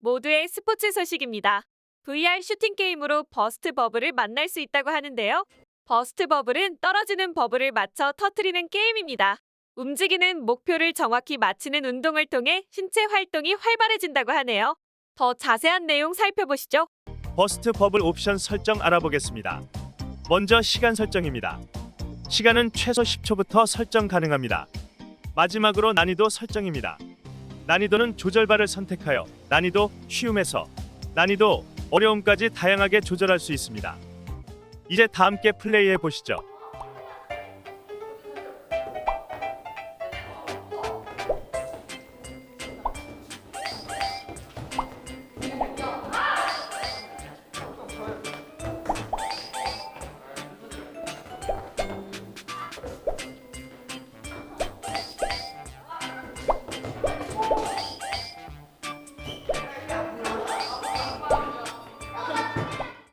모두의 스포츠 소식입니다. VR 슈팅 게임으로 버스트 버블을 만날 수 있다고 하는데요. 버스트 버블은 떨어지는 버블을 맞춰 터트리는 게임입니다. 움직이는 목표를 정확히 맞히는 운동을 통해 신체 활동이 활발해진다고 하네요. 더 자세한 내용 살펴보시죠. 버스트 버블 옵션 설정 알아보겠습니다. 먼저 시간 설정입니다. 시간은 최소 10초부터 설정 가능합니다. 마지막으로 난이도 설정입니다. 난이도는 조절바를 선택하여 난이도 쉬움에서 난이도 어려움까지 다양하게 조절할 수 있습니다. 이제 다 함께 플레이해 보시죠.